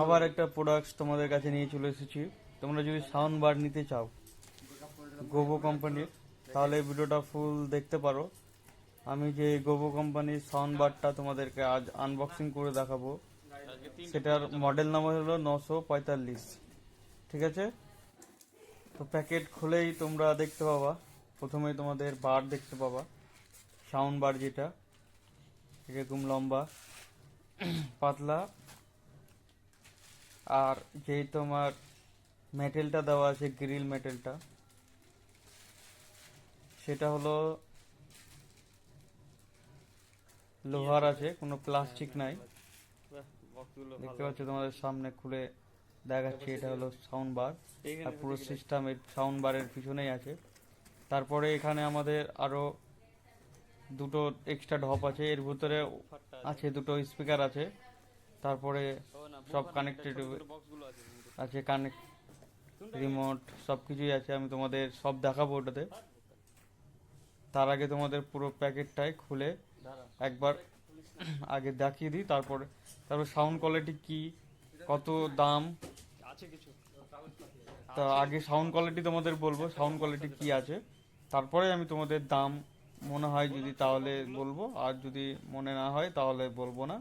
আবার একটা প্রোডাক্টস তোমাদের কাছে নিয়ে চলে এসেছি। তোমরা যদি সাউন্ড বার নিতে চাও গোবো কোম্পানির তাহলে ভিডিওটা ফুল দেখতে পারো। আমি যে গোবো কোম্পানির সাউন্ড বারটা তোমাদেরকে আজ আনবক্সিং করে দেখাবো, সেটার মডেল নাম্বার হলো নশো পঁয়তাল্লিশ। ঠিক আছে? তো প্যাকেট খুলেই তোমরা দেখতে পাবা। প্রথমে তোমাদের বার দেখতে পাবা সাউন্ড বার যেটা। এরকম লম্বা, পাতলা। আর যেই তোমার মেটেলটা দেওয়া আছে গ্রিল মেটেলটা সেটা হলো লোহার আছে কোনো প্লাস্টিক নাই। দেখতে পাচ্ছ তোমাদের সামনে খুলে দেখাচ্ছি এটা হলো সাউন্ড বার আর পুরো সিস্টেম সাউন্ড বারের পিছনেই আছে। তারপরে এখানে আমাদের আরও দুটো এক্সট্রা ঢপ আছে এর ভিতরে আছে। দুটো স্পিকার আছে। তারপরে সব কানেক্টেড আছে কানেক্ট রিমোট সব কিছুই আছে আমি তোমাদের সব দেখাবো ওটাতে। তার আগে তোমাদের পুরো প্যাকেটটাই খুলে একবার আগে দেখিয়ে দিই তারপরে তারপর সাউন্ড কোয়ালিটি কি কত দাম? তা আগে সাউন্ড কোয়ালিটি তোমাদের বলব সাউন্ড কোয়ালিটি কি আছে। তারপরে আমি তোমাদের দাম মনে হয় যদি তাহলে বলব আর যদি মনে না হয় তাহলে বলব না।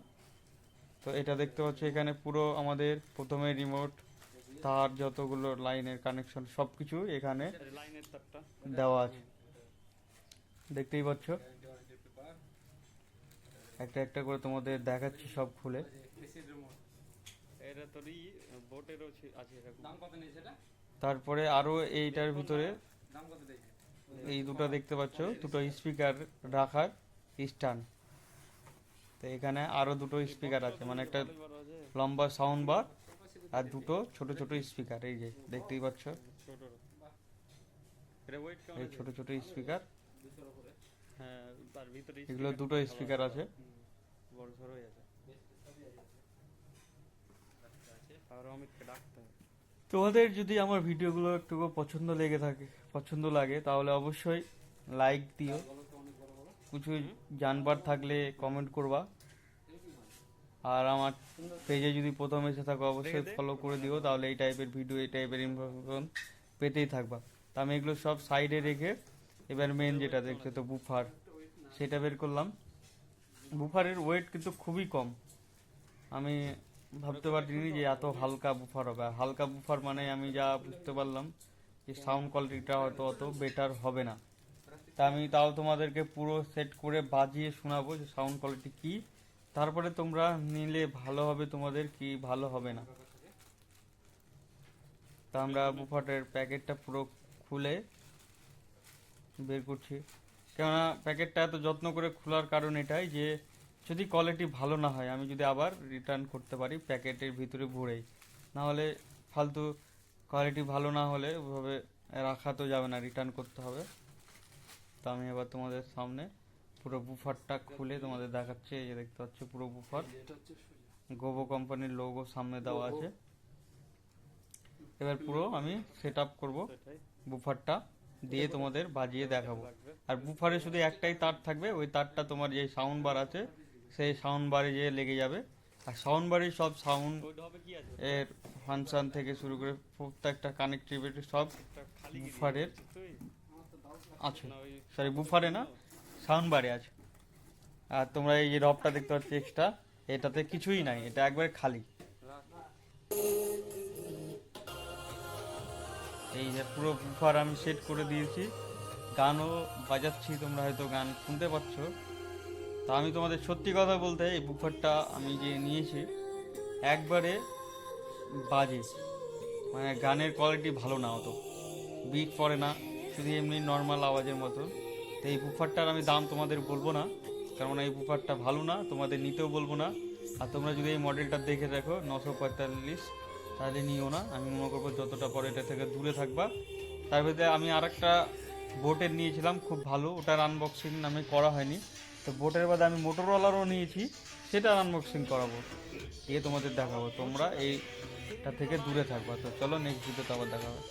তো এটা দেখতে পাচ্ছ, এখানে পুরো আমাদের প্রথমে রিমোট তার যতগুলো লাইনের কানেকশন সব কিছু এখানে দেওয়া আছে। দেখতেই পাচ্ছ? একটা একটা করে তোমাদের দেখাচ্ছি সব খুলে। তারপরে আরও এইটার ভিতরে এই দুটো দেখতে পাচ্ছ, দুটো স্পিকার রাখার স্ট্যান্ড তো এখানে আরও দুটো স্পিকার আছে মানে একটা লম্বা সাউন্ড বার আর দুটো ছোট ছোট স্পিকার এই যে দেখতেই পাচ্ছ। এই ছোট ছোট স্পিকার এগুলো দুটো স্পিকার আছে। তোমাদের যদি আমার ভিডিওগুলো একটু পছন্দ লেগে থাকে, পছন্দ লাগে, তাহলে অবশ্যই লাইক দিও। কিছু জানবার থাকলে কমেন্ট করবা। আর আমার পেজে যদি প্রথম এসে থাকো অবশ্যই ফলো করে দিও তাহলে এই টাইপের ভিডিও এই টাইপের ইনফরমেশন পেতেই থাকবা। তা আমি এগুলো সব সাইডে রেখে এবার মেন যেটা দেখছ তো বুফার সেটা বের করলাম। বুফারের ওয়েট কিন্তু খুবই কম। আমি ভাবতে পারিনি যে এত হালকা বুফার হবে। হালকা বুফার মানে আমি যা বুঝতে পারলাম যে সাউন্ড কোয়ালিটিটা হয়তো অত বেটার হবে না। তা আমি তাও তোমাদেরকে পুরো সেট করে বাজিয়ে শোনাবো যে সাউন্ড কোয়ালিটি কি। তারপরে তোমরা নিলে ভালো হবে তোমাদের কি ভালো হবে না। তা আমরা বুফারের প্যাকেটটা পুরো খুলে বের করছি। কেননা প্যাকেটটা এত যত্ন করে খোলার কারণ এটাই যে, যদি কোয়ালিটি ভালো না হয়, আমি যদি আবার রিটার্ন করতে পারি প্যাকেটের ভিতরে ভরেই না হলে ফালতু কোয়ালিটি ভালো না হলে ওভাবে রাখা তো যাবে না রিটার্ন করতে হবে। তো আমি এবার তোমাদের সামনে পুরো বুফারটা খুলে তোমাদের দেখাচ্ছি এই যে দেখতে পাচ্ছ পুরো বুফার। গোবো কোম্পানির লোগো সামনে দেওয়া আছে। এবার পুরো আমি সেট আপ করব বুফারটা দিয়ে তোমাদের বাজিয়ে দেখাবো। আর বুফারে শুধু একটাই তার থাকবে ওই তারটা তোমার যে সাউন্ড বার আছে সেই সাউন্ড বারে যে লেগে যাবে। আর সাউন্ড বারের সব সাউন্ড এর ফাংশন থেকে শুরু করে প্রত্যেকটা কানেক্টিভিটি সব বুফারের আছে। সরি বুফারে না? সাউন্ড বারে আছে আর তোমরা এই যে রবটা দেখতে পাচ্ছ এক্সট্রা এটাতে কিছুই নাই, এটা একবারে খালি। এই যে পুরো বুফার আমি সেট করে দিয়েছি। গানও বাজাচ্ছি, তোমরা হয়তো গান শুনতে পাচ্ছ। তা আমি তোমাদের সত্যি কথা বলতে এই বুফারটা আমি যে নিয়েছি, একবারে বাজে। মানে গানের কোয়ালিটি ভালো না অত। বিট পড়ে না, শুধু এমনি নর্মাল আওয়াজের মতো। তো এই বুফারটার আমি দাম তোমাদের বলব না কারণ এই বুফারটা ভালো না, তোমাদের নিতেও বলব না। আর তোমরা যদি এই মডেলটা দেখে দেখো, নশো পঁয়তাল্লিশ, তাহলে নিও না। আমি মনে করব যতটা পরে এটা থেকে দূরে থাকবা। তার ভিতরে আমি আর একটা বোটের নিয়েছিলাম, খুব ভালো। ওটার আনবক্সিং আমি করা হয়নি। তো বোটের বাদে আমি মোটরওয়ালারও নিয়েছি সেটার আনবক্সিং করাবো। দিয়ে তোমাদের দেখাবো। তোমরা এইটা থেকে দূরে থাকবা। তো চলো নেক্সট ভিডিওতে আবার দেখা হবে।